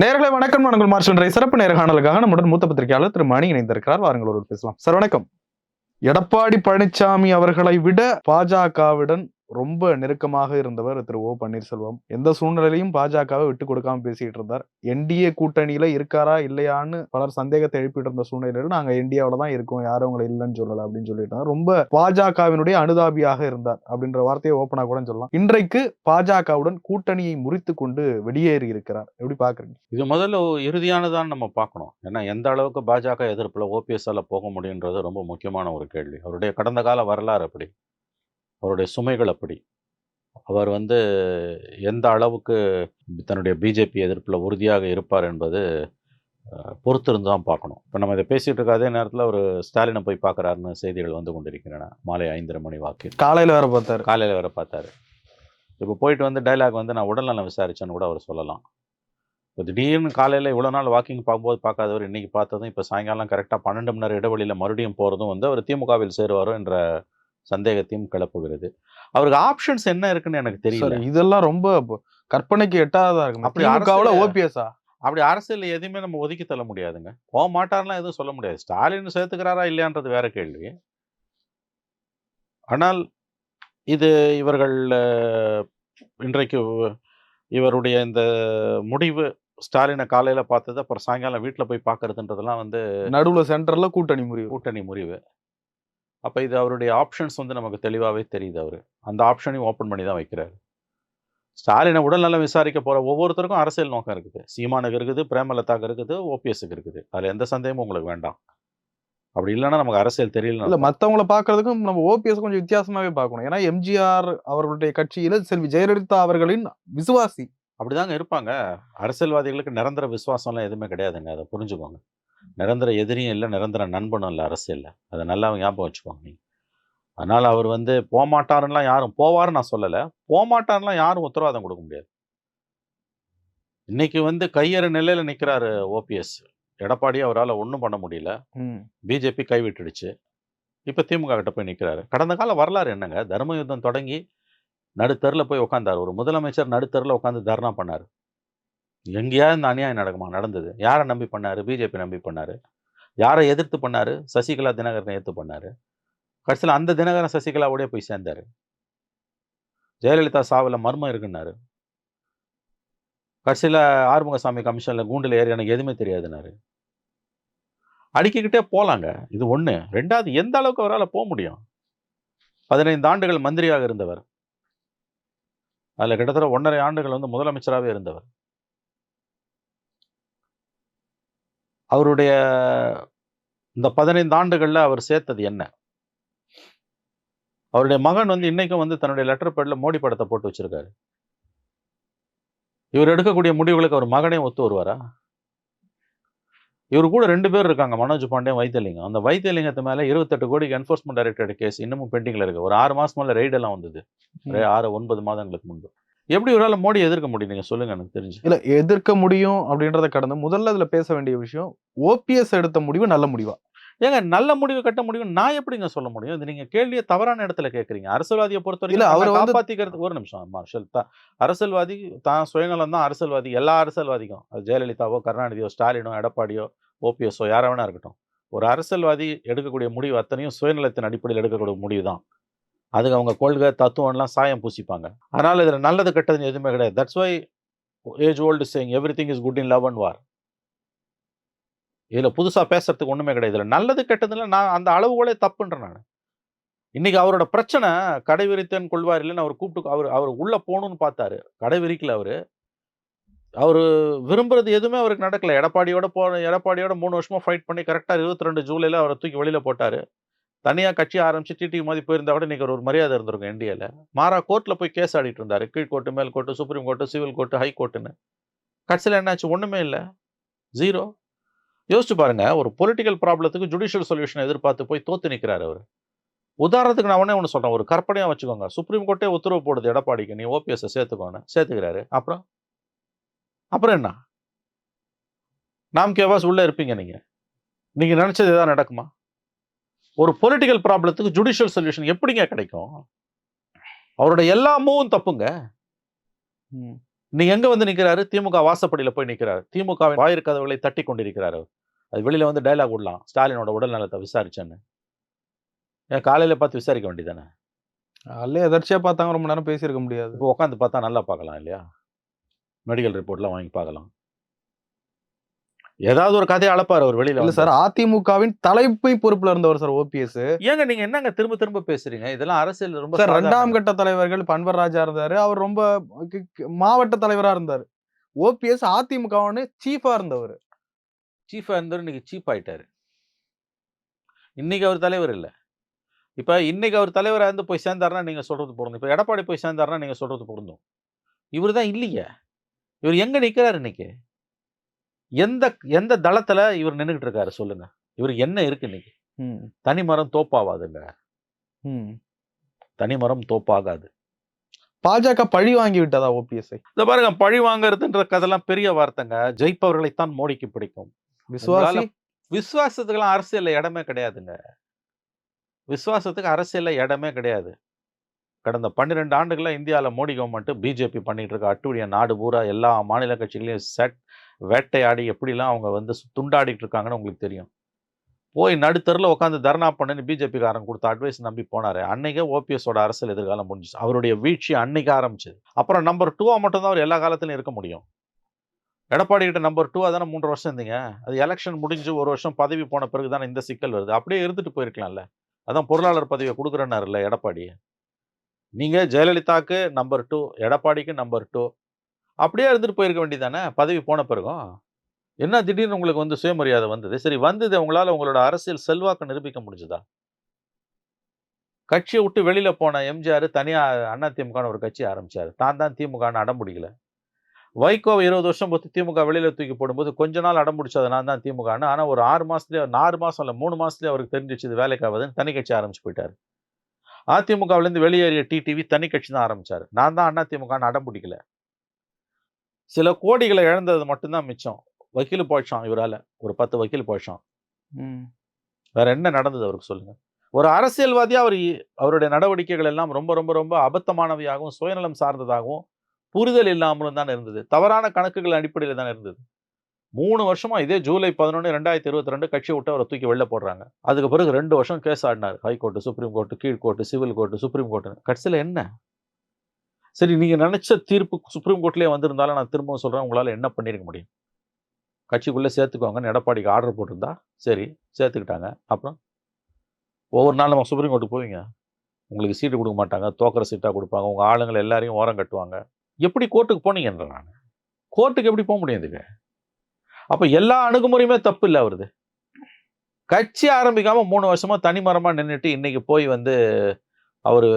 நேர்களை வணக்கம். வணக்கம் மார்ஷல் சிறப்பு நேர்காணலுக்காக நம்முடன் மூத்த பத்திரிகையாளர் திரு மணி இணைந்திருக்கிறார். வாருங்கள் ஒரு பேசலாம். சார் வணக்கம். எடப்பாடி பழனிசாமி அவர்களை விட பாஜகவுடன் ரொம்ப நெருக்கமாக இருந்தவர் திரு. ஓ. பன்னீர்செல்வம். எந்த சூழ்நிலையிலையும் பாஜகவை விட்டு கொடுக்காம பேசிட்டு இருந்தார். என்டிஏ கூட்டணியில இருக்காரா இல்லையான்னு பலர் சந்தேகத்தை எழுப்பிட்டு இருந்த சூழ்நிலையில நாங்க என்டிஏவில் தான் இருக்கோம். யாரும் உங்களை இல்லைன்னு சொல்லல அப்படின்னு சொல்லிட்டு ரொம்ப பாஜகவினுடைய அனுதாபியாக இருந்தார் அப்படின்ற வார்த்தையை ஓப்பனா கூட சொல்லலாம். இன்றைக்கு பாஜகவுடன் கூட்டணியை முறித்து கொண்டு வெளியேறி இருக்கிறார். எப்படி பாக்குறீங்க? இது முதல்ல இறுதியானதான் நம்ம பார்க்கணும் ஏன்னா எந்த அளவுக்கு பாஜக எதிர்ப்பில் ஓபிஎஸ்ஆல போக முடியுன்றது ரொம்ப முக்கியமான ஒரு கேள்வி. அவருடைய கடந்த கால வரலாறு அப்படி அவருடைய சுமைகள் அப்படி. அவர் வந்து எந்த அளவுக்கு தன்னுடைய பிஜேபி எதிர்ப்பில் உறுதியாக இருப்பார் என்பது பொறுத்திருந்து தான் பார்க்கணும். இப்போ நம்ம இதை பேசிகிட்டு இருக்க அதே நேரத்தில் ஒரு ஸ்டாலினை போய் பார்க்குறாருன்னு செய்திகள் வந்து கொண்டிருக்கின்றன. மாலை ஐந்தரை மணி வாக்கில். காலையில வேற பார்த்தாரு. காலையில் வேற பார்த்தாரு. இப்போ போயிட்டு வந்து டைலாக் வந்து நான் உடல்நலம் விசாரிச்சேன்னு கூட அவர் சொல்லலாம். இப்போ திடீர்னு காலையில் இவ்வளோ நாள் வாக்கிங் பார்க்கும்போது பார்க்காதவர் இன்னைக்கு பார்த்ததும் இப்போ சாயங்காலம் கரெக்டாக பன்னெண்டு மணி நேரம் இடைவெளியில் மறுபடியும் போகிறதும் வந்து அவர் திமுகவில் சேருவாரோ என்ற சந்தேகத்தையும் கிளப்புகிறது. அவருக்கு ஆப்ஷன்ஸ் என்ன இருக்குன்னு எனக்கு தெரியல. இதெல்லாம் ரொம்ப கற்பனைக்கு எட்டாததா இருக்கு. அப்படி அரசியல் ஓபிஎஸ்ஆ அப்படி அரசியல் எதையுமே நம்ம ஒதுக்கி தள்ள முடியாதுங்க. போக மாட்டார்லாம் எதுவும் சொல்ல முடியாது. ஸ்டாலின் சேர்த்துக்கிறாரா இல்லையான்றது வேற கேள்வி. ஆனால் இது இவர்கள் இன்றைக்கு இவருடைய இந்த முடிவு ஸ்டாலினை காலையில பார்த்தது அப்புறம் சாயங்காலம் வீட்டில் போய் பார்க்கறதுன்றதெல்லாம் வந்து நடுவுல சென்டர்ல கூட்டணி முறிவு. கூட்டணி முறிவு. அப்போ இது அவருடைய ஆப்ஷன்ஸ் வந்து நமக்கு தெளிவாகவே தெரியுது அவர். அந்த ஆப்ஷனையும் ஓப்பன் பண்ணி தான் வைக்கிறாரு. ஸ்டாலினை உடல்நலம் விசாரிக்க போகிற ஒவ்வொருத்தருக்கும் அரசியல் நோக்கம் இருக்குது. சீமானுக்கு இருக்குது பிரேமலதாக்கு இருக்குது ஓபிஎஸ்க்கு இருக்குது. அதில் எந்த சந்தேகமும் உங்களுக்கு வேண்டாம். அப்படி இல்லைன்னா நமக்கு அரசியல் இல்ல தெரியல மத்தவங்கள பாக்குறதுக்கும் நம்ம ஓபிஎஸ் கொஞ்சம் வித்தியாசமாவே பார்க்கணும். ஏன்னா எம்ஜிஆர் அவர்களுடைய கட்சியில செல்வி ஜெயலலிதா அவர்களின் விசுவாசி. அப்படிதாங்க இருப்பாங்க. அரசியல்வாதிகளுக்கு நிரந்தர விசுவாசம்லாம் எதுவுமே கிடையாதுங்க. அதை புரிஞ்சுக்கோங்க. நிரந்தர எதிரியும் இல்லை நிரந்தர நண்பனும் இல்லை அரசியல்ல. அதை நல்லா ஞாபகம் வச்சுக்கோங்க நீங்க. அதனால அவர் வந்து போமாட்டாருலாம் யாரும் போவாருன்னு நான் சொல்லலை. போமாட்டாருலாம் யாரும் உத்தரவாதம் கொடுக்க முடியாது. இன்னைக்கு வந்து கையறு நிலையில நிக்கிறாரு ஓபிஎஸ் எடப்பாடி அவரால் ஒன்றும் பண்ண முடியல. பிஜேபி கைவிட்டுடுச்சு இப்போ திமுக கிட்ட போய் நிற்கிறாரு கடந்த கால வரலாறு என்னங்க? தர்ம யுத்தம் தொடங்கி நடுத்தரில் போய் உட்காந்தார் ஒரு முதலமைச்சர் நடுத்தரில் உட்காந்து தர்ணா பண்ணார். எங்கேயாவது இந்த அநியாயம் நடக்குமா? நடந்தது. யாரை நம்பி பண்ணாரு? பிஜேபி நம்பி பண்ணாரு. யாரை எதிர்த்து பண்ணாரு? சசிகலா தினகரனை எதிர்த்து பண்ணாரு. கடைசியில் அந்த தினகரன் சசிகலாவோடய போய் சேர்ந்தாரு. ஜெயலலிதா சாவில் மர்மம் இருக்குன்னாரு. கடைசியில் ஆறுமுகசாமி கமிஷனில் கூண்டில் ஏறி எனக்கு எதுவுமே தெரியாதுன்னாரு. அடிக்கிக்கிட்டே போலாங்க. இது ஒன்று ரெண்டாவது எந்த அளவுக்கு அவரால் போக முடியும்? பதினைந்து ஆண்டுகள் மந்திரியாக இருந்தவர். அதில் கிட்டத்தட்ட ஒன்றரை ஆண்டுகள் வந்து முதலமைச்சராகவே இருந்தவர். அவருடைய இந்த பதினைந்து ஆண்டுகளில் அவர் சேர்த்தது என்ன? அவருடைய மகன் வந்து இன்னைக்கும் வந்து தன்னுடைய லெட்டர் பேடில் மோடி படத்தை போட்டு வச்சிருக்காரு. இவர் எடுக்கக்கூடிய முடிவுகளுக்கு அவர் மகனே ஒத்து வருவாரா? இவர் கூட ரெண்டு பேர் இருக்காங்க மனோஜ் பாண்டியன் வைத்தியலிங்கம். அந்த வைத்தியலிங்கத்து மேல இருபத்தெட்டு கோடிக்கு என்ஃபோர்ஸ்மெண்ட் டைரக்டரேட் கேஸ் இன்னமும் பெண்டிங்ல இருக்கு. ஒரு ஆறு மாசம் மேல ரைடு எல்லாம் வந்தது. ஆறு ஒன்பது மாதங்களுக்கு முன்பு. எப்படி இவரால் மோடி எதிர்க்க முடியும்? நீங்க சொல்லுங்க எனக்கு தெரிஞ்சு. இல்ல எதிர்க்க முடியும் அப்படின்றத கடந்து முதல்ல இதுல பேச வேண்டிய விஷயம் ஓபிஎஸ் எடுத்த முடிவு நல்ல முடிவா? ஏங்க நல்ல முடிவு கட்ட முடியும் நான் எப்படிங்க சொல்ல முடியும்? இது நீங்க கேள்வியை தவறான இடத்துல கேக்குறீங்க அரசியல்வாதியை பொறுத்த இல்ல, அவரை வரைக்கும் வந்து- காப்பாத்திக்கிறது ஒரு நிமிஷம் மார்ஷல் தான் அரசியல்வாதி தான் சுயநலம் தான் அரசியல்வாதி எல்லா அரசியல்வாதிக்கும். அது ஜெயலலிதாவோ கருணாநிதியோ ஸ்டாலினோ எடப்பாடியோ ஓபிஎஸ்ஓ யாரா வேணா இருக்கட்டும். ஒரு அரசியல்வாதி எடுக்கக்கூடிய முடிவு அத்தனையும் சுயநலத்தின் அடிப்படையில் எடுக்கக்கூடிய முடிவு தான். அதுக்கு அவங்க கொள்கை தத்துவம்லாம் சாயம் பூசிப்பாங்க. அதனால் இதில் நல்லது கெட்டதுன்னு எதுவுமே கிடையாது. That's why age old saying everything is good in love and war இதில் புதுசாக பேசுறதுக்கு ஒண்ணுமே கிடையாது. இதில் நல்லது கெட்டதுல நான் அந்த அளவுகளே தப்புன்றேன் நான். இன்னைக்கு அவரோட பிரச்சனை கடை விரித்தன் கொள்வார் இல்லைன்னு அவர் கூப்பிட்டு அவர் அவர் உள்ளே போகணும்னு பார்த்தாரு. கடை விரிக்கல அவர். அவர் விரும்புறது எதுவுமே அவருக்கு நடக்கலை. எடப்பாடியோட போ எடப்பாடியோட மூணு வருஷமா ஃபைட் பண்ணி கரெக்டாக இருபத்தி ரெண்டு ஜூலையில் அவரை தூக்கி வெளியில் போட்டார். தனியாக கட்சி ஆரம்பிச்சு டிடி மாதிரி போயிருந்தா கூட இன்றைக்கி ஒரு மரியாதை இருந்திருக்கும் இந்தியாவில் மாறா கோர்ட்டில் போய் கேஸ் ஆடிட்டு இருந்தார். கீழ்கோர்ட்டு மேல் court supreme court civil court high கோர்ட்டுன்னு கட்சியில் என்னாச்சு? ஒன்றுமே இல்லை. ஜீரோ யோசிச்சு பாருங்க. ஒரு பொலிட்டிக்கல் ப்ராப்ளத்துக்கு ஜுடிஷியல் சொல்யூஷன் எதிர்பார்த்து போய் தோத்து நிற்கிறார் அவர். உதாரணத்துக்கு நான் உடனே ஒன்று சொல்கிறேன் ஒரு கற்பனையாக வச்சுக்கோங்க. சுப்ரீம் கோர்ட்டே உத்தரவு போடுது. எடப்பாடிக்கு. நீ ஓபிஎஸ்ஸை சேர்த்துக்கோன்னு. சேர்த்துக்கிறாரு. அப்புறம்? அப்புறம் என்ன? நாம் கேவாஸ் உள்ளே இருப்பீங்க நீங்கள் நீங்கள் நினச்சது எதாவது நடக்குமா? ஒரு பொலிட்டிக்கல் ப்ராப்ளத்துக்கு ஜுடிஷியல் சொல்யூஷன் எப்படிங்க கிடைக்கும்? அவரோட எல்லா மூவும் தப்புங்க. ம். இன்னைக்கு எங்க வந்து நிக்கிறாரு? திமுக வாசப்படியில போய் நிக்கிறாரு. திமுக வாயிற்கதவுகளை தட்டி கொண்டிருக்கிறாரு அவர். அது வெளியில வந்து டைலாக் விடலாம். ஸ்டாலினோட உடல் நலத்தை விசாரிச்சேன்னு. ஏன் காலையில பார்த்து விசாரிக்க வேண்டியதானே? அல்ல எதர்ச்சியா பார்த்தாங்க ரொம்ப நேரம் பேசியிருக்க முடியாது. இப்போ உட்காந்து பார்த்தா நல்லா பார்க்கலாம் இல்லையா? மெடிக்கல் ரிப்போர்ட்லாம் வாங்கி பார்க்கலாம். ஏதாவது ஒரு கதையை அளப்பாரு அவர் வெளியில இல்ல. சார் அதிமுகவின் தலைமை பொறுப்புல இருந்தவர் சார் ஓபிஎஸ். ஏங்க நீங்க என்னங்க திரும்ப திரும்ப பேசுறீங்க? இதெல்லாம் அரசியல் ரொம்ப சார். ரெண்டாம் கட்ட தலைவர்கள் பன்வர் ராஜா இருந்தாரு. அவர் ரொம்ப மாவட்ட தலைவரா இருந்தார். ஓபிஎஸ் அதிமுகவுன்னு சீஃபா இருந்தவர். சீஃபா இருந்தவர் இன்னைக்கு சீப் ஆயிட்டாரு. இன்னைக்கு அவர் தலைவர் இல்ல. இப்ப இன்னைக்கு அவர் தலைவரா இருந்து போய் சேர்ந்தாருன்னா நீங்க சொல்றது பொருந்தும். இப்ப எடப்பாடி போய் சேர்ந்தாருன்னா நீங்க சொல்றது பொருந்தும். இவர் தான் இல்லையே. இவர் எங்க நிக்கிறாரு இன்னைக்கு? எந்த எந்த தளத்துல இவர் நின்னுகிட்டு இருக்காரு சொல்லுங்க. இவருக்கு என்ன இருக்கு இன்னைக்கு? தனிமரம் தோப்பாவாதுங்க. தனிமரம் தோப்பாகாது. பாஜக பழி வாங்கி விட்டதா ஓபிஎஸ் இந்த பாருங்க பழி வாங்குறதுன்ற கதெல்லாம் பெரிய வார்த்தைங்க. ஜெயிப்பவர்களைத்தான் மோடிக்கு பிடிக்கும். விசுவாசி? விசுவாசத்துக்கெல்லாம் அரசியல்ல இடமே கிடையாதுங்க. விசுவாசத்துக்கு அரசியல்ல இடமே கிடையாது. கடந்த பன்னிரெண்டு ஆண்டுகளா இந்தியாவில் மோடி கவர்மெண்ட் பிஜேபி பண்ணிட்டு இருக்க அட்டுழிய நாடு பூரா எல்லா மாநில கட்சிகளையும் செட் வேட்டையாடி எப்படிலாம் அவங்க வந்து துண்டாடிட்டு இருக்காங்கன்னு உங்களுக்கு தெரியும். போய் நடுத்தரில் உட்காந்து தர்ணா பண்ணுன்னு பிஜேபிக்காரன் கொடுத்த அட்வைஸ் நம்பி போனாரு. அன்னைக்கே ஓபிஎஸோட அரசியல் எதிர்காலம் முடிஞ்சுச்சு. அவருடைய வீழ்ச்சி அன்னைக்கு ஆரம்பிச்சது. அப்புறம் நம்பர் டூவாக மட்டும்தான் அவர் எல்லா காலத்திலையும் இருக்க முடியும். எடப்பாடி கிட்ட நம்பர் டூ தானே மூன்று வருஷம் இருந்தீங்க. அது எலெக்ஷன் முடிஞ்சு ஒரு வருஷம் பதவி போன பிறகு தானே இந்த சிக்கல் வருது. அப்படியே இருந்துட்டு போயிருக்கலாம்ல. அதான் பொருளாளர் பதவியை கொடுக்குறேன்னாருல்ல எடப்பாடி. நீங்கள் ஜெயலலிதாக்கு நம்பர் டூ எடப்பாடிக்கு நம்பர் டூ அப்படியே இருந்துட்டு போயிருக்க வேண்டியதானே பதவி போன பிறகும். என்ன திடீர்னு உங்களுக்கு வந்து சுயமரியாதை வந்தது? சரி வந்தது உங்களால உங்களோட அரசியல் செல்வாக்கு நிரூபிக்க முடிஞ்சுதா? கட்சியை விட்டு வெளியில போன எம்ஜிஆர் தனியா திமுகனு ஒரு கட்சி ஆரம்பிச்சாரு. தான் தான் திமுகன்னு அடம் பிடிக்கல. வைகோவை இருபது வருஷம் பொறுத்து திமுக வெளியில தூக்கி போடும்போது கொஞ்ச நாள் அடம் பிடிச்சது நான் தான் திமுகன்னு. ஆனா ஒரு ஆறு மாசத்துலயே ஆறு மாசம் இல்ல மூணு மாதத்துலேயே அவருக்கு தெரிஞ்சிச்சு இது தனி கட்சி ஆரம்பிச்சு போயிட்டாரு. அதிமுகவிலேருந்து வெளியேறிய டிடிவி தனி கட்சி தான் ஆரம்பிச்சாரு. நான் தான் அண்ணா அடம் பிடிக்கல. சில கோடிகளை இழந்தது மட்டும்தான் மிச்சம். வக்கீல் போயிடுச்சான் இவரால. ஒரு பத்து வக்கீல் போயிடுச்சான். வேற என்ன நடந்தது அவருக்கு சொல்லுங்க. ஒரு அரசியல்வாதியா அவர் அவருடைய நடவடிக்கைகள் எல்லாம் ரொம்ப ரொம்ப ரொம்ப அபத்தமானவையாகவும் சுயநலம் சார்ந்ததாகவும் புரிதல் இல்லாமலும் தான் இருந்தது. தவறான கணக்குகள் அடிப்படையில் தான் இருந்தது. மூணு வருஷமா இதே ஜூலை பதினொன்று ரெண்டாயிரத்தி இருபத்தி ரெண்டு கட்சி விட்டு அவரை தூக்கி வெளில போடுறாங்க. அதுக்கு பிறகு ரெண்டு வருஷம் கேஸ் ஆடினார். ஹைகோர்ட்டு சுப்ரீம் கோர்ட்டு கீழ்கோர்ட்டு சிவில் கோர்ட்டு சுப்ரீம் கோர்ட்டு கடைசியில் என்ன? சரி நீங்கள் நினச்ச தீர்ப்பு சுப்ரீம் கோர்ட்லேயே வந்திருந்தாலும் நான் திரும்பவும் சொல்கிறேன் உங்களால் என்ன பண்ணிருக்க முடியும்? கட்சிக்குள்ளே சேர்த்துக்கோங்கன்னு எடப்பாடிக்கு ஆர்டர் போட்டிருந்தா சரி சேர்த்துக்கிட்டாங்க. அப்புறம்? ஒவ்வொரு நாள் நம்ம சுப்ரீம் கோர்ட்டுக்கு போவீங்க? உங்களுக்கு சீட்டு கொடுக்க மாட்டாங்க தோக்கிற சீட்டாக கொடுப்பாங்க உங்கள் ஆளுங்களை எல்லாரையும் ஓரம் கட்டுவாங்க. எப்படி கோர்ட்டுக்கு போனீங்கன்ற நான்? கோர்ட்டுக்கு எப்படி போக முடியும் இதுக்கு? அப்போ எல்லா அணுகுமுறையுமே தப்பு இல்லை அவருது. கட்சி ஆரம்பிக்காமல் மூணு வருஷமாக தனிமரமாக நின்றுட்டு இன்றைக்கி போய் வந்து அவர்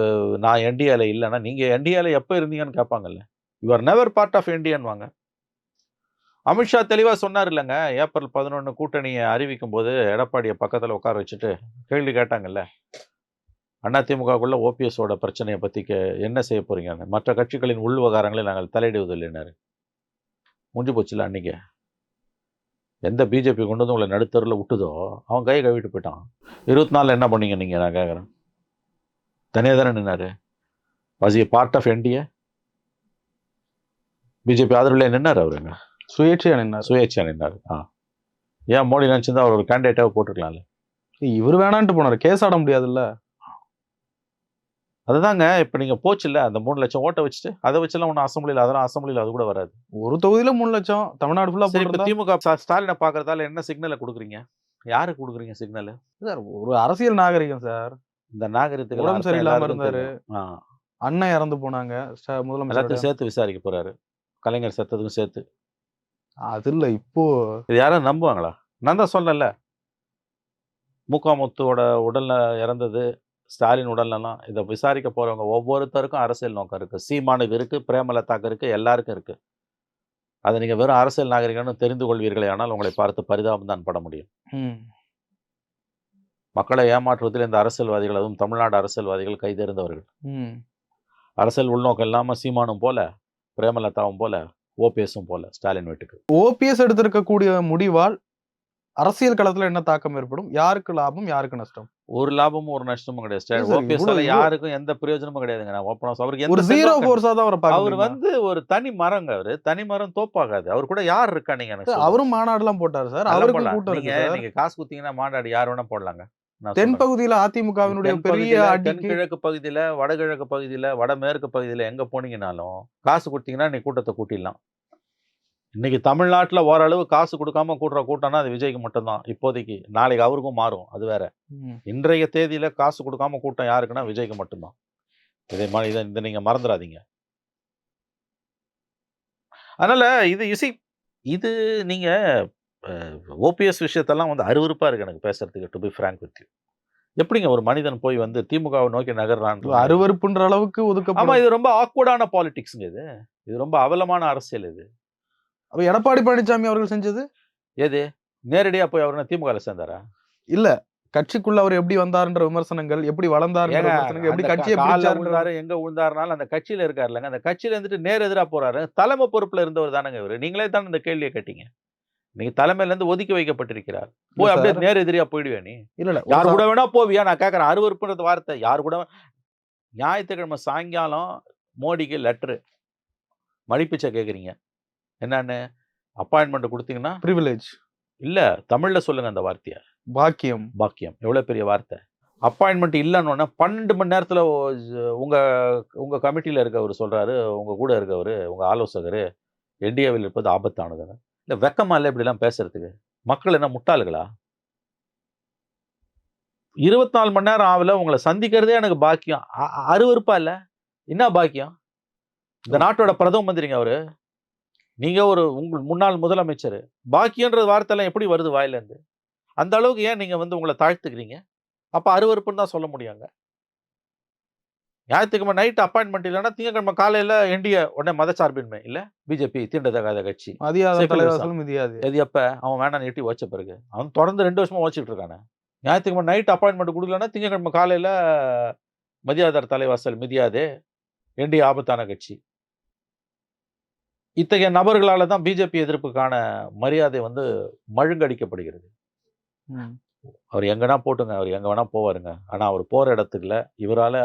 நான் என்டிஏல இல்லைன்னா நீங்கள் என்டிஏல எப்போ இருந்தீங்கன்னு கேட்பாங்கல்ல. You're never part of Indian வாங்க அமித்ஷா தெளிவாக சொன்னார் இல்லைங்க ஏப்ரல் பதினொன்று கூட்டணியை அறிவிக்கும் போது எடப்பாடியை பக்கத்தில் உட்கார வச்சுட்டு கேள்வி கேட்டாங்கல்ல. அதிமுகக்குள்ளே ஓபிஎஸோட பிரச்சனையை பத்தி கே என்ன செய்ய போகிறீங்கன்னு மற்ற கட்சிகளின் உள் விவகாரங்களை நாங்கள் தலையிடுவதில்லைனார் முடிஞ்சு போச்சுல அன்றைக்கி எந்த பிஜேபி கொண்டு வந்து உங்களை நடுத்தரில் விட்டுதோ அவன் கை கழுவிட்டு போயிட்டான். இருபத்தி நாலில் என்ன பண்ணீங்க நீங்கள் நான் கேட்குறேன் தனியாக தானே நின்னாரு? Was a part of NDA BJP ஆதரவுல நின்னார் அவருங்க சுயேட்சையா நின்னார். சுயேட்சா நின்னார். ஆ. ஏன் மோடி நினச்சிருந்தா அவர் ஒரு கேண்டிடேட்டாக போட்டுருக்கலாம்ல இவர் வேணான்ட்டு போனாரு. கேஸ் ஆட முடியாதுல்ல. அதுதாங்க இப்போ நீங்கள் போச்சுல்ல அந்த மூணு லட்சம் ஓட்டை வச்சுட்டு அதை வச்செல்லாம் ஒன்றும் அசம்பிளியில் அதெல்லாம் அசம்பிளியில் அது கூட வராது. ஒரு தொகுதியில மூணு லட்சம் தமிழ்நாடு ஃபுல்லா சரி இப்போ திமுக ஸ்டா- ஸ்டாலினை பார்க்கறதால என்ன சிக்னலை கொடுக்குறீங்க? யாருக்கு கொடுக்குறீங்க சிக்னல் சார் ஒரு அரசியல் நாகரிகம் சார். இந்த நாகரிகத்துக்கு உடம்பு சரியில்லாம இருந்தாரு. அண்ணன் இறந்து போனாங்க. முதலமைச்சர் சேர்த்து விசாரிக்க போறாரு. கலைஞர் செத்ததுக்கும் சேர்த்து. அது இல்ல இப்போ இது யாரும் நம்புவாங்களா? நான் தான் சொன்னேன்ல. முக்காமுத்துவோட உடல்ல இறந்தது ஸ்டாலின் உடல்லாம் இதை விசாரிக்க போறவங்க ஒவ்வொருத்தருக்கும் அரசியல் நோக்கம் இருக்கு. சீமானுக்கு இருக்கு பிரேமலதாக்கு இருக்கு எல்லாருக்கும் இருக்கு. அதை நீங்க வெறும் அரசியல் நாகரிகம்னு தெரிந்து கொள்வீர்களே ஆனால் உங்களை பார்த்து பரிதாபம் தான் பட முடியும். மக்களை ஏமாற்றுவதில் இந்த அரசியல்வாதிகள் அதுவும் தமிழ்நாடு அரசியல்வாதிகள் கைதேர்ந்தவர்கள். அரசியல் உள்நோக்கம் இல்லாம சீமானும் போல பிரேமலதாவும் போல ஓபிஎஸும் போல ஸ்டாலின் வீட்டுக்கு. ஓபிஎஸ் எடுத்திருக்கக்கூடிய முடிவால் அரசியல் களத்துல என்ன தாக்கம் ஏற்படும்? யாருக்கு லாபம் யாருக்கு நஷ்டம்? ஒரு லாபமும் ஒரு நஷ்டமும் கிடையாது. இல்ல ஸ்டாலின் சார், ஓபிஎஸ் இவ்வளவு- இவ்வளவு- யாருக்கும் எந்த பிரயோஜனமும் கிடையாதுங்க. நான் ஓப்பனா அவருக்கு ஒரு ஜீரோ ஃபோர்ஸா தான் அவரை அவர்? வந்து ஒரு தனி மரங்க அவரு. தனி மரம் தோப்பாகாது. அவர் கூட யார் இருக்கா நீங்க எனக்கு. அவரும் மாநாடுலாம் போட்டாரு சார். கூட்டம் நீங்க காசு குத்தீங்கன்னா மாநாடு யார் வேணா போடலாங்க. தென். பகுதியில அதிமுகவினுடைய பெரிய தென்கிழக்கு பகுதியில வடகிழக்கு பகுதியில வடமேற்கு பகுதியில எங்க போனீங்கனாலும் காசு கொடுத்தீங்கன்னா நீ கூட்டத்தை கூட்டிடலாம். இன்னைக்கு தமிழ்நாட்டுல ஓரளவு காசு கொடுக்காம கூட்டுற கூட்டம்னா அது விஜய்க்கு மட்டும்தான். இப்போதைக்கு நாளைக்கு அவருக்கும் மாறும் அது வேற. இன்றைய தேதியில காசு கொடுக்காம கூட்டம் யாருக்குன்னா விஜய்க்கு மட்டும்தான். இதை இதை இதை நீங்க மறந்துடாதீங்க. அதனால இது இசை இது நீங்க ஓபிஎஸ் விஷயத்தெல்லாம் வந்து அருவருப்பா இருக்கு எனக்கு பேசுறதுக்கு to be frank with you எப்படிங்க ஒரு மனிதன் போய் வந்து திமுகவை நோக்கி நகர்றான் அருவருப்புன்ற அளவுக்கு ஆமா ஒதுக்கப்படும். இது ரொம்ப ஆக்வர்டான பாலிடிக்ஸ்ங்க இது. இது ரொம்ப அவலமான அரசியல் இது. அப்ப எடப்பாடி பழனிசாமி அவர்கள் செஞ்சது? எது? நேரடியா போய் அவர் திமுக சேர்ந்தாரா? இல்ல. கட்சிக்குள்ள அவர் எப்படி வந்தாருன்ற விமர்சனங்கள் எப்படி விமர்சனங்கள் எப்படி கட்சியை விழுந்தாரு எங்க விழுந்தாருனாலும் அந்த கட்சியில இருக்காருல்லங்க. அந்த கட்சியில இருந்துட்டு நேர் எதிரா போறாரு. தலைமை பொறுப்புல இருந்தவர் தானங்க இவரு. நீங்களே தானே இந்த கேள்வியை கேட்டீங்க. நீங்க தலைமையில இருந்து ஒதுக்கி வைக்கப்பட்டிருக்கிறார். போய் அப்படியே. நேர் எதிரியா போயிடுவே நீ? இல்ல இல்ல. யார் கூட வேணா போவியா? நான் கேட்கறேன். அருவருப்புன்றது வார்த்தை. யார் கூட ஞாயிற்றுக்கிழமை சாயங்காலம் மோடிக்கு லெட்ரு. மடிப்பிச்சை கேக்குறீங்க என்னன்னு? அப்பாயின்மெண்ட் கொடுத்தீங்கன்னா? பிரிவிலேஜ் இல்ல தமிழ்ல சொல்லுங்க அந்த வார்த்தைய. பாக்கியம். பாக்கியம். எவ்வளவு பெரிய வார்த்தை. அப்பாயின்மெண்ட் இல்லைன்னு பன்னெண்டு மணி நேரத்துல ஒ- உங்க உங்க கமிட்டியில இருக்கவர் சொல்றாரு. உங்க கூட இருக்கவர் உங்க ஆலோசகர். என்டிஏவில் இருப்பது ஆபத்தானதுன்னு இல்ல வெக்கமா இல்லை இப்படி எல்லாம் பேசுறதுக்கு மக்கள் என்ன முட்டாளுகளா? இருபத்தி நாலு மணி நேரம் ஆகல உங்களை சந்திக்கிறதே எனக்கு பாக்கியம். அருவருப்பா இல்ல? என்ன பாக்கியம்? இந்த நாட்டோட பிரதம மந்திரிங்க அவரு. நீங்க ஒரு உங்கள் முன்னாள் முதலமைச்சர். பாக்கியன்ற வார்த்தைலாம் எப்படி வருது வாயில இருந்து அந்த அளவுக்கு ஏன் நீங்க வந்து உங்களை தாழ்த்துக்கிறீங்க? அப்ப அருவருப்புன்னு தான் சொல்ல முடியாங்க ஞாயிற்றுக்கிழமை நைட் அப்பாயின்மெண்ட் இல்லைன்னா திங்கக்கிழமை காலையில என்டிஏ உடனே மதச்சார்பின்மை. இல்ல? பிஜேபி தீண்டத்தகாத கட்சி. மதியாத மிதியாது. எது எப்ப அவன் வேணாம் எட்டி வச்ச பிறகு. அவன் தொடர்ந்து ரெண்டு வருஷமா வச்சுட்டு இருக்கானே. ஞாயிற்றுக்கிழமை நைட் அப்பாயின்மெண்ட் கொடுக்கலன்னா திங்கக்கிழமை காலையில மதியாதார் தலைவாசல் மிதியாதே. என்டிஏ ஆபத்தான கட்சி. இத்தகைய நபர்களால தான் பிஜேபி எதிர்ப்புக்கான மரியாதை வந்து மழுங்கடிக்கப்படுகிறது. அவர் எங்கன்னா போட்டுங்க அவர் எங்க வேணா போவாருங்க. ஆனா அவர் போற இடத்துக்குல இவரால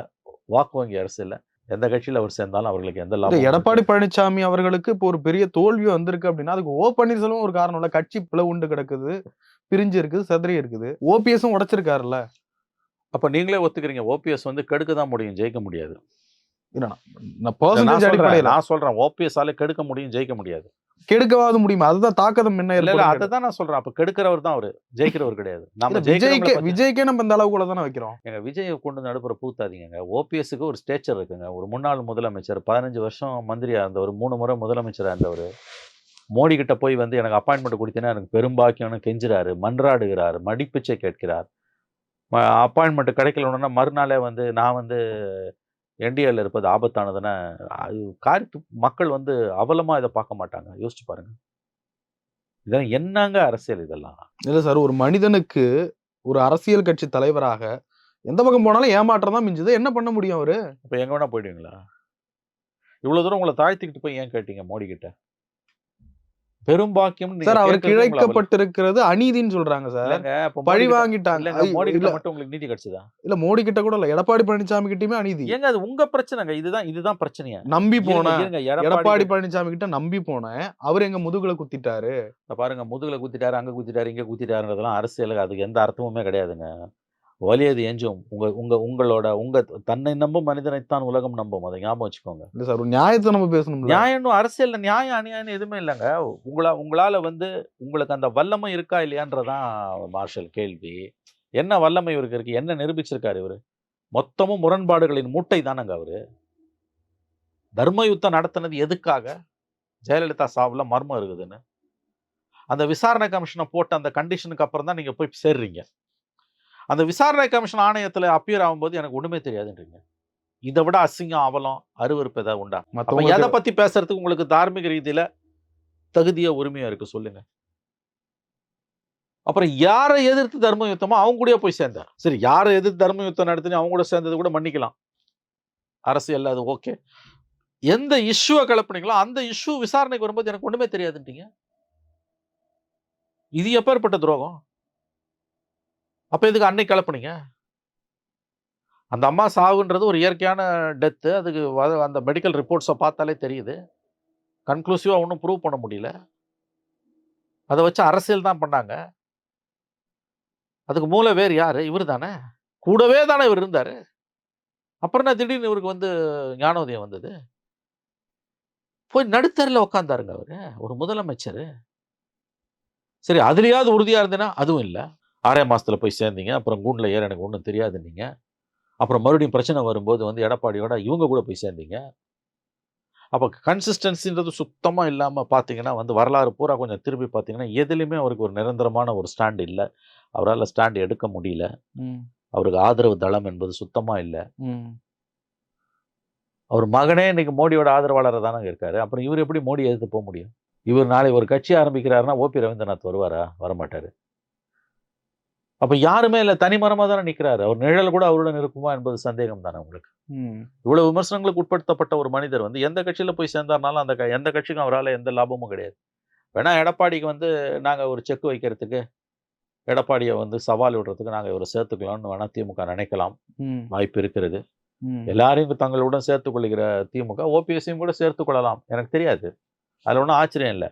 வாக்கு வங்கி அரசியல்ல எந்த கட்சியில அவர் சேர்ந்தாலும் அவர்களுக்கு எந்த லாபம் எடப்பாடி பழனிசாமி அவர்களுக்கு இப்போ ஒரு பெரிய தோல்வி வந்திருக்கு அப்படின்னா அதுக்கு ஓ பன்னீர்செல்வம் ஒரு காரணம் இல்ல. கட்சி பிளவுண்டு கிடக்குது பிரிஞ்சு இருக்குது செதறி இருக்குது. ஓபிஎஸும் உடைச்சிருக்காருல்ல. அப்ப நீங்களே ஒத்துக்கிறீங்க ஓபிஎஸ் வந்து கெடுக்க தான் முடியும் ஜெயிக்க முடியாது. நான் சொல்றேன் ஓபிஎஸ் ஆல கெடுக்க முடியும் ஜெயிக்க முடியாது. கெடுக்கவாது முடியுமா? அதுதான் தாக்கதம் என்ன இல்ல அதை தான் நான் சொல்றேன். அப்ப கெடுக்கிறவர் தான் அவரு. ஜெயிக்கிறவர் கிடையாது. நம்ம விஜய்க்கே விஜய்க்கே நம்ம இந்த அளவுக்குள்ள தானே வைக்கிறோம். எங்க விஜயை கொண்டு வந்து நடுப்புற பூத்தாதீங்க ஓபிஎஸ்க்கு ஒரு ஸ்டேச்சர் இருக்குங்க. ஒரு முன்னாள் முதலமைச்சர் பதினஞ்சு வருஷம் மந்திரியா இருந்தவர் மூணு முறை முதலமைச்சரா இருந்தவர் மோடி கிட்ட போய் வந்து எனக்கு அப்பாயின்மெண்ட் கொடுத்தீங்கன்னா எனக்கு பெரும்பாக்கியம்னு கெஞ்சுறாரு. மன்றாடுகிறார். மடிப்பிச்சை கேட்கிறார். அப்பாயின்மெண்ட் கிடைக்கலன்னா மறுநாளே வந்து நான் வந்து என்டிஏல இருப்பது ஆபத்தானதுன்னா அது காரி மக்கள் வந்து அவலமா இதை பார்க்க மாட்டாங்க. யோசிச்சு பாருங்க. இதெல்லாம் என்னங்க அரசியல் இதெல்லாம்? இல்ல சார் ஒரு மனிதனுக்கு ஒரு அரசியல் கட்சி தலைவராக எந்த பக்கம் போனாலும் ஏமாற்றம் தான் மிஞ்சுது. என்ன பண்ண முடியும் அவரு? இப்போ எங்க வேணா போயிடுவீங்களா? இவ்வளவு தூரம் உங்களை தாழ்த்திக்கிட்டு போய் ஏன் கேட்டீங்க மோடி கிட்ட பெரும்பாக்கியம் சார் அவர் கிழைக்கப்பட்டிருக்கிறது அநீதின்னு சொல்றாங்க சார். பழி வாங்கிட்டாங்க. மோடி கிட்ட மட்டும் உங்களுக்கு நீதி கிடைச்சதா? இல்ல மோடி கிட்ட கூட இல்ல. எடப்பாடி பழனிசாமி கிட்டயுமே அநீதி. ஏங்க அது உங்க பிரச்சனைங்க. இதுதான் இதுதான் பிரச்சனையா. நம்பி போன இருங்க, இருங்க, எடப்பாடி பழனிசாமி கிட்ட நம்பி போனேன். அவர் எங்க முதுகுல குத்திட்டாரு. பாருங்க முதுகுல குத்திட்டாரு அங்க குத்திட்டாரு இங்க குத்திட்டாருன்றதெல்லாம் அரசியலுக்கு அதுக்கு எந்த அர்த்தமுமே கிடையாதுங்க. வலியது எஞ்சும் உங்க உங்க உங்களோட உங்க தன்னை நம்பும் மனிதனைத்தான் உலகம் நம்பும். அதை ஞாபகம் வச்சுக்கோங்க. இல்ல சார் நியாயத்தை நம்ம பேசணும்ல. நியாயம்னு அரசியல்ல நியாயம் அநியாயம் எதுவுமே இல்லைங்க. உங்களா உங்களால வந்து உங்களுக்கு அந்த வல்லமை இருக்கா இல்லையான்றதான் மார்ஷல் கேள்வி. என்ன வல்லமை இவருக்கு இருக்கு? என்ன நிரூபிச்சிருக்காரு இவரு? மொத்தமும் முரண்பாடுகளின் மூட்டை தானங்க அவரு? தர்ம யுத்தம் நடத்தினது எதுக்காக? ஜெயலலிதா சாவுல மர்மம் இருக்குதுன்னு. அந்த விசாரணை கமிஷனை போட்ட அந்த கண்டிஷனுக்கு அப்புறம் தான் நீங்க போய் சேர்றீங்க. அந்த விசாரணை கமிஷன் ஆணையத்துல அப்பியர் ஆகும்போது எனக்கு ஒண்ணுமே தெரியாதுன்றீங்க. இதை விட அசிங்கம் அவலம் அருவருப்பு ஏதாவது உண்டா? அப்ப மத்தவங்களுக்கு எதை பத்தி பேசுறதுக்கு உங்களுக்கு தார்மீக ரீதியில தகுதியா உரிமையா இருக்கு சொல்லுங்க. அப்புறம் யாரை எதிர்த்து தர்ம யுத்தமோ அவங்க கூடயே போய் சேர்ந்தார். சரி யாரை எதிர்த்து தர்ம யுத்தம் நடத்தினு அவங்க கூட சேர்ந்தது கூட மன்னிக்கலாம். அரசியல் அது ஓகே. எந்த இஷ்யூவை கிளப்புனீங்களோ அந்த இஷ்யூ விசாரணைக்கு வரும்போது எனக்கு ஒண்ணுமே தெரியாதுன்றீங்க. இது எப்பேற்பட்ட துரோகம்? அப்போ இதுக்கு அன்னைக்கு கலப்புனீங்க அந்த அம்மா சாவுன்றது ஒரு இயற்கையான டெத்து அதுக்கு வ- அந்த மெடிக்கல் ரிப்போர்ட்ஸை பார்த்தாலே தெரியுது. கன்க்ளூசிவாக ஒன்றும் ப்ரூவ் பண்ண முடியல. அதை வச்சு அரசியல் தான் பண்ணாங்க. அதுக்கு மூல வேறு யார்? இவர் தானே? கூடவே தானே இவர் இருந்தார். அப்புறம் என்ன திடீர்னு இவருக்கு வந்து ஞானோதயம் வந்தது. போய் நடுத்தரில் உட்காந்தாருங்க அவர். ஒரு முதலமைச்சர். சரி அதுலேயாவது உறுதியாக இருந்தேன்னா அதுவும் இல்லை. ஆறே மாசத்துல போய் சேர்ந்தீங்க. அப்புறம் கூண்டில் ஏற எனக்கு ஒன்றும் தெரியாது நீங்க. அப்புறம் மறுபடியும் பிரச்சனை வரும்போது வந்து எடப்பாடியோட இவங்க கூட போய் சேர்ந்தீங்க. அப்போ கன்சிஸ்டன்சின்றது சுத்தமாக இல்லாமல் பார்த்தீங்கன்னா வந்து வரலாறு பூரா கொஞ்சம் திருப்பி பார்த்தீங்கன்னா எதுலையுமே அவருக்கு ஒரு நிரந்தரமான ஒரு ஸ்டாண்ட் இல்லை. அவரால் ஸ்டாண்ட் எடுக்க முடியல. அவருக்கு ஆதரவு தளம் என்பது சுத்தமாக இல்லை. அவர் மகனே இன்னைக்கு மோடியோட ஆதரவாளராக தானே இருக்காரு. அப்புறம் இவர் எப்படி மோடி எதிர்த்து போக முடியும்? இவர் நாளை ஒரு கட்சி ஆரம்பிக்கிறாருன்னா ஓபி ரவீந்திரநாத் வருவாரா? வரமாட்டாரு. அப்ப யாருமே இல்லை தனிமரமா தானே நிக்கிறாரு. அவர் நிழல் கூட அவருடன் இருக்குமா என்பது சந்தேகம் தானே உங்களுக்கு. இவ்வளவு விமர்சனங்களுக்கு உட்படுத்தப்பட்ட ஒரு மனிதர் வந்து எந்த கட்சியில போய் சேர்ந்தார்னாலும் அந்த எந்த கட்சிக்கும் அவரால் எந்த லாபமும் கிடையாது. வேணா எடப்பாடிக்கு வந்து நாங்க ஒரு செக் வைக்கிறதுக்கு எடப்பாடியை வந்து சவால் விடுறதுக்கு நாங்க இவரை சேர்த்துக்கலாம்னு வேணா திமுக நினைக்கலாம். வாய்ப்பு இருக்கிறது. எல்லாரையும் தங்களுடன் சேர்த்துக் கொள்கிற திமுக ஓபிஎஸ்ஸையும் கூட சேர்த்துக் கொள்ளலாம். எனக்கு தெரியாது. அதில் ஒன்றும் ஆச்சரியம் இல்லை.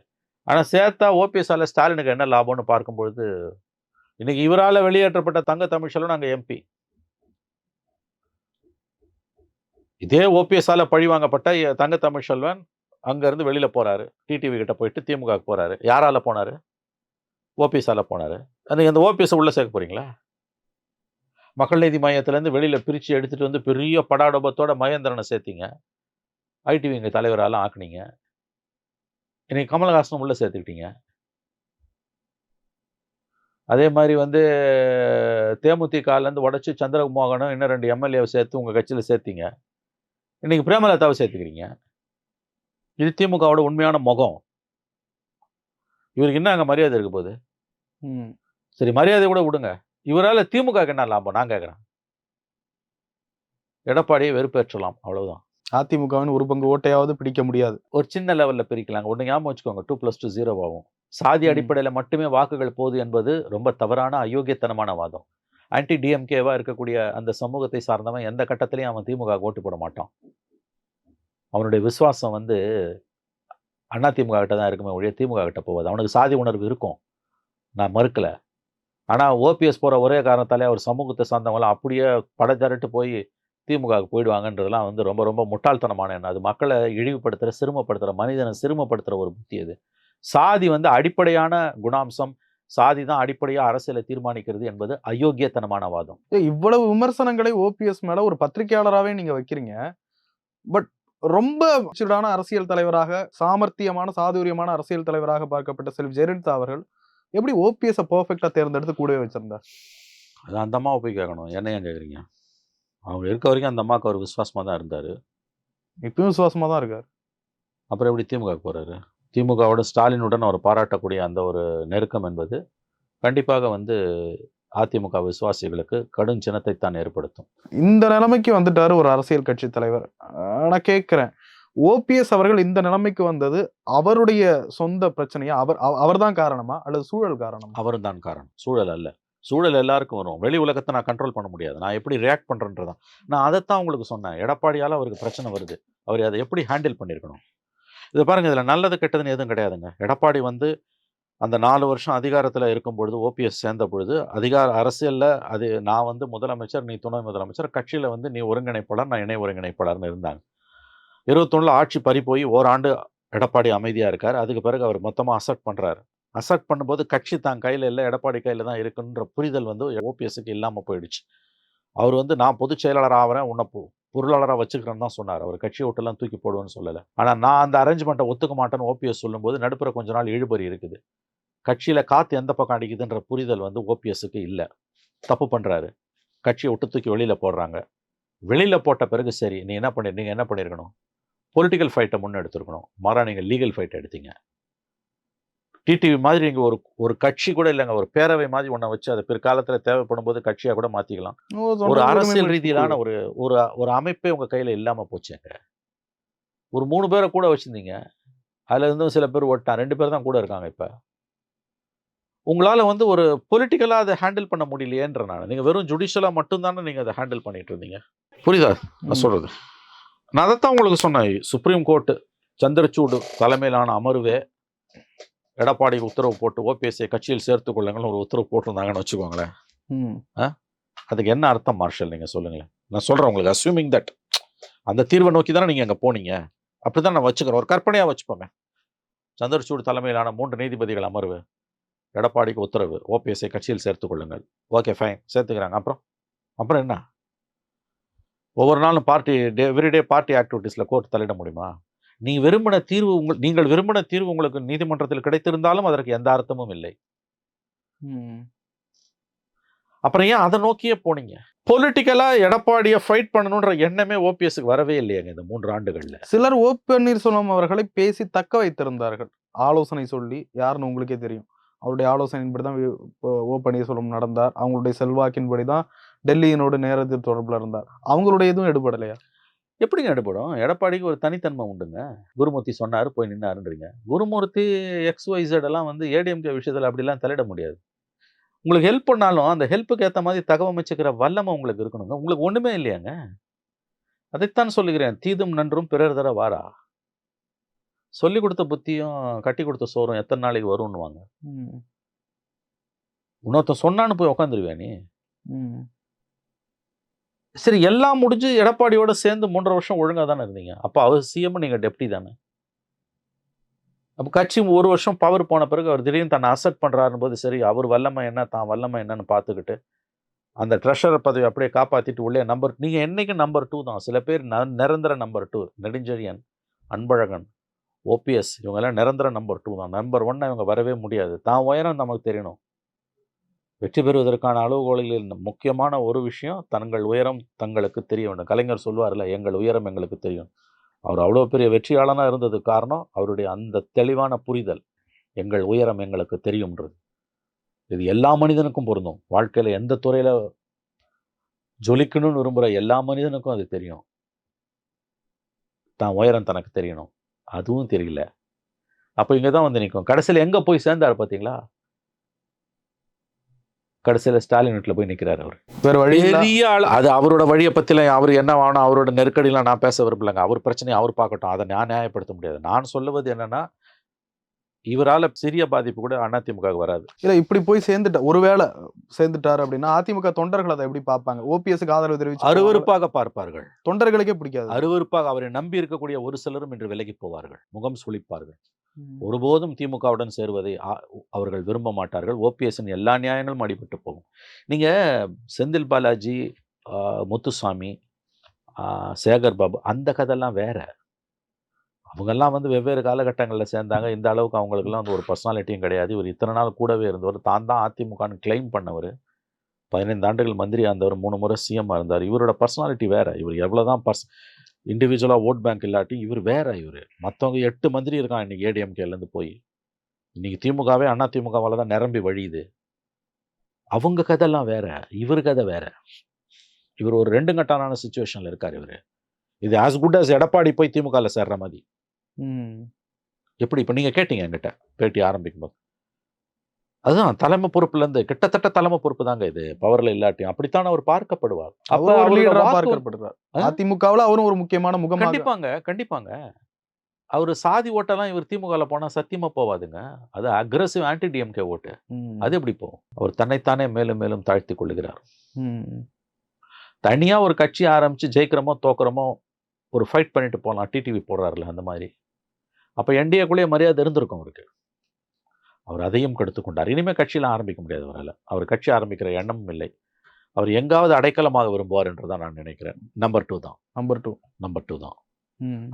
ஆனால் சேர்த்தா ஓபிஎஸ்ஸால் ஸ்டாலினுக்கு என்ன லாபம்னு பார்க்கும்பொழுது இன்னைக்கு இவரால் வெளியேற்றப்பட்ட தங்க தமிழ்ச்செல்வன் நாங்கள் எம்பி இதே ஓபிஎஸ்ஸால் பழி வாங்கப்பட்ட தங்க தங்க தமிழ்ச்செல்வன் அங்கேருந்து வெளியில் போகிறாரு டிடிவி கிட்ட போயிட்டு திமுக போகிறாரு யாரால் போனாரு? ஓபிஎஸ்ஸால் போனாரு. அந்த அந்த ஓபிஎஸ்ஸை உள்ளே சேர்க்க போகிறீங்களா மக்கள் நீதி மையத்திலேருந்து வெளியில் பிரித்து எடுத்துகிட்டு வந்து பெரிய படாடோபத்தோட மகேந்திரனை சேர்த்தீங்க. ஐடிவி எங்கள் தலைவராலாம் ஆக்குனீங்க. இன்றைக்கி கமலஹாசனம் உள்ளே சேர்த்துக்கிட்டீங்க. அதே மாதிரி வந்து தேமுதிகலேருந்து உடச்சி சந்திரமோகனும் இன்னும் ரெண்டு எம்எல்ஏவை சேர்த்து உங்கள் கட்சியில் சேர்த்தீங்க. இன்னைக்கு பிரேமலதாவை சேர்த்துக்கிறீங்க. இது திமுகவோட உண்மையான முகம். இவருக்கு என்ன அங்கே மரியாதை இருக்க போகுது? ம். சரி மரியாதை கூட விடுங்க. இவரால் திமுக என்ன லாபம்? நான் கேட்குறேன் எடப்பாடியை வெறுப்பேற்றலாம். அவ்வளவுதான். அதிமுகவின் ஒரு பங்கு ஓட்டையாவது பிடிக்க முடியாது. ஒரு சின்ன லெவலில் பிரிக்கலாங்க. ஒன்று ஞாபகம் வச்சுக்கோங்க. டூ ப்ளஸ் டூ ஜீரோ ஆகும். சாதி. அடிப்படையில் மட்டுமே வாக்குகள் போகுது என்பது ரொம்ப தவறான அயோக்கியத்தனமான வாதம். ஆன்டி டிஎம்கேவா இருக்கக்கூடிய அந்த சமூகத்தை சார்ந்தவன் எந்த கட்டத்திலையும் அவன் திமுக ஓட்டு போட மாட்டான். அவனுடைய விசுவாசம் வந்து அண்ணா திமுக கிட்ட தான் இருக்குமே ஒழிய திமுக கிட்ட போகாது. அவனுக்கு சாதி உணர்வு இருக்கும். நான் மறுக்கல. ஆனால் ஓபிஎஸ் போகிற ஒரே காரணத்தாலே அவர் சமூகத்தை சார்ந்தவங்களாம் அப்படியே படச்சரட்டு போய் திமுகவுக்கு போயிடுவாங்கன்றதெல்லாம் வந்து ரொம்ப ரொம்ப முட்டாள்தனமான எண்ணம். அது மக்களை இழிவுபடுத்துகிற சிறுமப்படுத்துகிற மனிதனை சிறுமப்படுத்துகிற ஒரு புத்தி அது. சாதி வந்து அடிப்படையான குணாம்சம் சாதி தான் அடிப்படையாக அரசியலை தீர்மானிக்கிறது என்பது அயோக்கியத்தனமான வாதம். இவ்வளவு விமர்சனங்களை ஓபிஎஸ் மேல ஒரு பத்திரிகையாளராகவே நீங்க வைக்கிறீங்க. பட் ரொம்ப மெச்சூர்டான அரசியல் தலைவராக சாமர்த்தியமான சாதுரியமான அரசியல் தலைவராக பார்க்கப்பட்ட செல்வி ஜெயலலிதா அவர்கள் எப்படி ஓபிஎஸ் பெர்ஃபெக்டா தேர்ந்தெடுத்து கூடவே வச்சிருந்தார்? அது அந்த அம்மாவை போய் கேட்கணும். என்ன ஏன் கேட்குறீங்க? அவங்க இருக்க வரைக்கும் அந்த அம்மாவுக்கு அவர் விசுவாசமாக தான் இருந்தார். இப்பயும் விசுவாசமா தான் இருக்காரு. அப்புறம் எப்படி திமுக போகிறாரு திமுகவோட ஸ்டாலினுடன் அவர் பாராட்டக்கூடிய அந்த ஒரு நெருக்கம் என்பது கண்டிப்பாக வந்து அதிமுக விசுவாசிகளுக்கு கடும் சினத்தை தான் ஏற்படுத்தும். இந்த நிலைமைக்கு வந்துட்டாரு ஒரு அரசியல் கட்சி தலைவர். நான் கேட்கிறேன். ஓபிஎஸ் அவர்கள் இந்த நிலைமைக்கு வந்தது அவருடைய சொந்த பிரச்சனையா? அவர் அவர்தான் காரணமா? அல்லது சூழல் காரணமா? அவரும் தான் காரணம். சூழல் அல்ல. சூழல் எல்லாருக்கும் வரும். வெளி உலகத்தை நான் கண்ட்ரோல் பண்ண முடியாது. நான் எப்படி ரியாக்ட் பண்ணுறேன்றதான் நான் அதைத்தான் உங்களுக்கு சொன்னேன். எடப்பாடியால் அவருக்கு பிரச்சனை வருது. அவர் அதை எப்படி ஹேண்டில் பண்ணியிருக்கணும்? இதை பாருங்க இதில் நல்லது கெட்டதுன்னு எதுவும் கிடையாதுங்க. எடப்பாடி வந்து அந்த நாலு வருஷம் அதிகாரத்தில் இருக்கும் பொழுது ஓபிஎஸ் சேர்ந்த பொழுது அதிகார அரசியலில் அது நான் வந்து முதலமைச்சர் நீ துணை முதலமைச்சர் கட்சியில் வந்து நீ ஒருங்கிணைப்பாளர் நான் இணை ஒருங்கிணைப்பாளர்னு இருந்தாங்க. இருபத்தொன்னில் ஆட்சி பறி போய் ஓராண்டு எடப்பாடி அமைதியாக இருக்கார். அதுக்கு பிறகு அவர் மொத்தமாக அசட் பண்ணுறாரு அசட் பண்ணும்போது கட்சி தான் கையில் இல்லை எடப்பாடி கையில் தான் இருக்குன்ற புரிதல் வந்து ஓபிஎஸ்க்கு இல்லாமல் போயிடுச்சு. அவர் வந்து நான் பொதுச் செயலாளர் ஆகிறேன் உன்னை பொருளாளராக வச்சுக்கிறேன்னு தான் சொன்னார். அவர் கட்சியை விட்டுலாம் தூக்கி போடுவேன்னு சொல்லலை. ஆனால் நான் அந்த அரேஞ்ச்மெண்ட்டை ஒத்துக்க மாட்டேன்னு ஓபிஎஸ் சொல்லும்போது நடுப்புற கொஞ்ச நாள் இழுபறி இருக்குது. கட்சியில் காற்று எந்த பக்கம் அடிக்குதுன்ற புரிதல் வந்து ஓபிஎஸ்க்கு இல்லை. தப்பு பண்ணுறாரு கட்சியை விட்டு தூக்கி வெளியில் போடுறாங்க. வெளியில் போட்ட பிறகு சரி நீ என்ன பண்ணி நீங்கள் என்ன பண்ணியிருக்கணும்? பொலிட்டிக்கல் ஃபைட்டை முன்னெடுத்திருக்கணும். மாறா நீங்கள் லீகல் ஃபைட் எடுத்தீங்க. டிடிவி மாதிரி நீங்கள் ஒரு ஒரு கட்சி கூட இல்லைங்க. ஒரு பேரவை மாதிரி ஒன்றை வச்சு அதை பிற்காலத்தில் தேவைப்படும் போது கட்சியாக கூட மாற்றிக்கலாம் ஒரு அரசியல் ரீதியிலான ஒரு ஒரு ஒரு அமைப்பே உங்கள் கையில் இல்லாமல் போச்சுங்க. ஒரு மூணு பேரை கூட வச்சுருந்தீங்க. அதில் இருந்தும் சில பேர் ஓட்டான் ரெண்டு பேர் தான் கூட இருக்காங்க இப்போ. உங்களால வந்து ஒரு பொலிட்டிக்கலா அதை ஹேண்டில் பண்ண முடியலையேன்ற நான். நீங்க வெறும் ஜுடிஷியலா மட்டும்தானே நீங்க அதை ஹேண்டில் பண்ணிட்டு இருந்தீங்க? புரியுதா? நான் ம். சொல்றது. நான் அதைத்தான் உங்களுக்கு சொன்னேன். சுப்ரீம் கோர்ட்டு சந்திரசூடு தலைமையிலான அமர்வே எடப்பாடி உத்தரவு போட்டு ஓபிஎஸ்ஐ கட்சியில் சேர்த்துக் கொள்ளுங்கள்னு ஒரு உத்தரவு போட்டிருந்தாங்கன்னு வச்சுக்கோங்களேன். ம். அதுக்கு என்ன அர்த்தம் மார்ஷல் நீங்க சொல்லுங்களேன். நான் சொல்றேன் உங்களுக்கு அஸ்யூமிங் தட் அந்த தீர்வை நோக்கி தானே நீங்க அங்க போனீங்க. அப்படிதான் நான் வச்சுக்கிறேன். ஒரு கற்பனையா வச்சுப்போமே. சந்திரசூட் தலைமையிலான மூன்று நீதிபதிகள் அமர்வு எடப்பாடிக்கு உத்தரவு ஓபிஎஸ்ஐ கட்சியில் சேர்த்துக் கொள்ளுங்கள். ஓகே ஃபைன் சேர்த்துக்கிறாங்க. அப்புறம்? அப்புறம் என்ன? ஒவ்வொரு நாளும் பார்ட்டி டே எவ்ரிடே பார்ட்டி ஆக்டிவிட்டீஸ்ல கோர்ட் தலையிட முடியுமா? நீ விரும்பின தீர்வு உங்கள் நீங்கள் விரும்பின தீர்வு உங்களுக்கு நீதிமன்றத்தில் கிடைத்திருந்தாலும் அதற்கு எந்த அர்த்தமும் இல்லை. அப்புறம் ஏன் அதை நோக்கியே போனீங்க? பொலிட்டிக்கலா எடப்பாடியை ஃபைட் பண்ணணுன்ற எண்ணமே ஓபிஎஸ்க்கு வரவே இல்லையாங்க இந்த மூன்று ஆண்டுகள்ல. சிலர் ஓ பன்னீர்செல்வம் அவர்களை பேசி தக்க வைத்திருந்தார்கள். ஆலோசனை சொல்லி யாருன்னு உங்களுக்கே தெரியும். அவருடைய ஆலோசனையின்படி தான் ஓ பன்னீர்செல்வம் நடந்தார். அவங்களுடைய செல்வாக்கின்படி தான் டெல்லியினோடு நேரத்தில் தொடர்பில் இருந்தார். அவங்களுடைய எதுவும் எடுபடலையா? எப்படிங்க எடுபடும் எடப்பாடிக்கு ஒரு தனித்தன்மை உண்டுங்க. குருமூர்த்தி சொன்னாரு போய் நின்னாருன்றீங்க. குருமூர்த்தி எக்ஸ் ஒய் Z எல்லாம் வந்து ஏடிஎம்கே விஷயத்துல அப்படிலாம் தலையிட முடியாது. உங்களுக்கு ஹெல்ப் பண்ணாலும் அந்த ஹெல்ப்புக்கு ஏற்ற மாதிரி தகவமைச்சுக்கிற வல்லமை உங்களுக்கு இருக்கணுங்க. உங்களுக்கு ஒண்ணுமே இல்லையாங்க. அதைத்தான் சொல்லுகிறேன். தீதும் நன்றும் பிறர் தர வாரா? சொல்லி கொடுத்த புத்தியும் கட்டி கொடுத்த சோறும் எத்தனை நாளைக்கு வரும்னுவாங்க. ம். இன்னொருத்தன் சொன்னான்னு போய் உட்காந்துருவியா நீ? ம். சரி எல்லாம் முடிஞ்சு எடப்பாடியோட சேர்ந்து மூன்றரை வருஷம் ஒழுங்காக தானே இருந்தீங்க? அப்போ அவர் சிஎம் நீங்கள் டெப்டி தானே? அப்போ கட்சி ஒரு வருஷம் பவர் போன பிறகு அவர் திடீர்னு தன்னை அசெப்ட் பண்ணுறாருன்னு போது சரி அவர் வல்லமை என்ன தான் வல்லமை என்னன்னு பார்த்துக்கிட்டு அந்த ட்ரெஷரர் பதவி அப்படியே காப்பாற்றிட்டு உள்ளே நம்பர் நீங்கள் என்றைக்கும் நம்பர் டூ தான். சில பேர் ந- நிரந்தர number two Nedunchezhiyan Anbazhagan OPS இவங்கெல்லாம் நிரந்தர நம்பர் டூ தான். நம்பர் ஒன் இவங்க வரவே முடியாது. தான் உயரம் நமக்கு தெரியணும். வெற்றி பெறுவதற்கான அளவுகோலில் முக்கியமான ஒரு விஷயம் தங்கள் உயரம் தங்களுக்கு தெரிய வேண்டும். கலைஞர் சொல்வார்ல எங்கள் உயரம் எங்களுக்கு தெரியும். அவர் அவ்வளோ பெரிய வெற்றியாளனாக இருந்தது காரணம் அவருடைய அந்த தெளிவான புரிதல் எங்கள் உயரம் எங்களுக்கு தெரியும்ன்றது. இது எல்லா மனிதனுக்கும் பொருந்தும். வாழ்க்கையில் எந்த துறையில் ஜொலிக்கணும்னு விரும்புகிற எல்லா மனிதனுக்கும் அது தெரியும். தான் உயரம் தனக்கு தெரியணும். அதுவும் தெரியல. அப்போ இங்கே தான் வந்து நிற்கும் கடைசியில் எங்கே போய் சேர்ந்தார் பார்த்தீங்களா? கடைசியில் ஸ்டாலின் வீட்டில் போய் நிற்கிறார் அவர். வேற வழி இல்ல. பெரிய ஆள் அது அவரோட வழியை பற்றில அவர் என்ன வேணும் அவரோட நெருக்கடிலாம் நான் பேச விரும்பலைங்க. அவர் பிரச்சனையை அவர் பார்க்கட்டும். அதை நான் நியாயப்படுத்த முடியாது. நான் சொல்லுவது என்னன்னா இவரால சிறிய பாதிப்பு கூட அதிமுக வராது. இல்ல இப்படி போய் சேர்ந்துட்ட ஒருவேளை சேர்ந்துட்டாரு அப்படின்னா அதிமுக தொண்டர்கள் அதை எப்படி பார்ப்பாங்க? ஓபிஎஸ்க்கு ஆதரவு தெரிவிச்சு அருவருப்பாக பார்ப்பார்கள். தொண்டர்களுக்கே பிடிக்காது. அருவருப்பாக அவரை நம்பி இருக்கக்கூடிய ஒரு சிலரும் இன்று விலகி போவார்கள். முகம் சுளிப்பார்கள். ம். ஒருபோதும் திமுகவுடன் சேருவதை அவர்கள் விரும்ப மாட்டார்கள். ஓபிஎஸ்ஸின் எல்லா நியாயங்களும் அடிபட்டு போகும். நீங்கள் செந்தில் பாலாஜி முத்துசாமி சேகர் பாபு அந்த கதைலாம் வேற. அவங்கெல்லாம் வந்து வெவ்வேறு காலகட்டங்களில் சேர்ந்தாங்க. இந்த அளவுக்கு அவங்களுக்குலாம் வந்து ஒரு பர்சனாலிட்டியும் கிடையாது. இவர் இத்தனை நாள் கூடவே இருந்தவர். தான் தான் அதிமுகன்னு கிளைம் பண்ணவர். பதினைந்து ஆண்டுகள் மந்திரியாக இருந்தவர் மூணு முறை சிஎம் இருந்தார். இவரோட பர்சனாலிட்டி வேற. இவர் எவ்வளோதான் பர்ஸ் இண்டிவிஜுவலாக ஓட் பேங்க் இல்லாட்டி இவர் வேற இவர். மற்றவங்க எட்டு மந்திரி இருக்கான் இன்னைக்கு ஏடிஎம்கேலேருந்து போய். இன்னைக்கு திமுகவே அண்ணா திமுகவால தான் நிரம்பி வழியுது. அவங்க கதைலாம் வேற இவர் கதை வேற. இவர் ஒரு ரெண்டு கட்டான சுச்சுவேஷனில் இருக்கார் இவர். இது ஆஸ் குட் as எடப்பாடி போய் திமுகவில் சேர்ற மாதிரி. எப்படி? இப்போ நீங்கள் கேட்டீங்க என்கிட்ட பேட்டி ஆரம்பிக்கும் போது அதுதான் தலைமை பொறுப்புல இருந்து கிட்டத்தட்ட தலைமை பொறுப்பு தாங்க இது பவர்ல இல்லாட்டியும். அப்படித்தான் அவர் பார்க்கப்படுவார். அப்ப பார்க்கப்படுறார்? அதிமுகவுல அவரும் ஒரு முக்கியமான முகமாக கண்டிப்பாங்க கண்டிப்பாங்க. அவர் சாதி ஓட்டெல்லாம் இவர் திமுகவில் போனா சத்தியமா போவாதுங்க. அது அக்ரஸிவ் ஆன்டி டிஎம்கே ஓட்டு. அது எப்படி போகும்? அவர் தன்னைத்தானே மேலும் மேலும் தாழ்த்தி கொள்ளுகிறார். தனியா ஒரு கட்சி ஆரம்பிச்சு ஜெயிக்கிறோமோ தோக்குறோமோ ஒரு ஃபைட் பண்ணிட்டு போகலாம் டிடிவி போடுறாருல அந்த மாதிரி. அப்போ என்டிஏக்குள்ளேயே மரியாதை இருந்திருக்கும் அவருக்கு. அவர் அதையும் கெடுத்து கொண்டார். இனிமேல் கட்சியில் ஆரம்பிக்க முடியாது அவரால். அவர் கட்சி ஆரம்பிக்கிற எண்ணமும் இல்லை. அவர் எங்காவது அடைக்கலமாக விரும்புவார் என்று தான் நான் நினைக்கிறேன். நம்பர் டூ தான். நம்பர் டூ நம்பர் டூ தான்.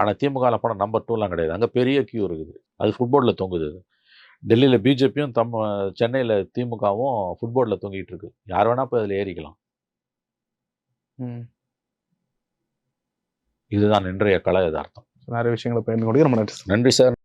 ஆனால் திமுகவில் போனால் நம்பர் டூலாம் கிடையாது. அங்கே பெரிய கியூ இருக்குது. அது ஃபுட்போர்டில் தொங்குது. டெல்லியில் பிஜேபியும் தம் சென்னையில் திமுகவும் ஃபுட்போர்டில் தொங்கிட்டு இருக்கு. யார் வேணா போய் அதில் ஏறிக்கலாம். ம். இதுதான் இன்றைய கல யதார்த்தம். நிறைய விஷயங்களை ரொம்ப நன்றி நன்றி சார்.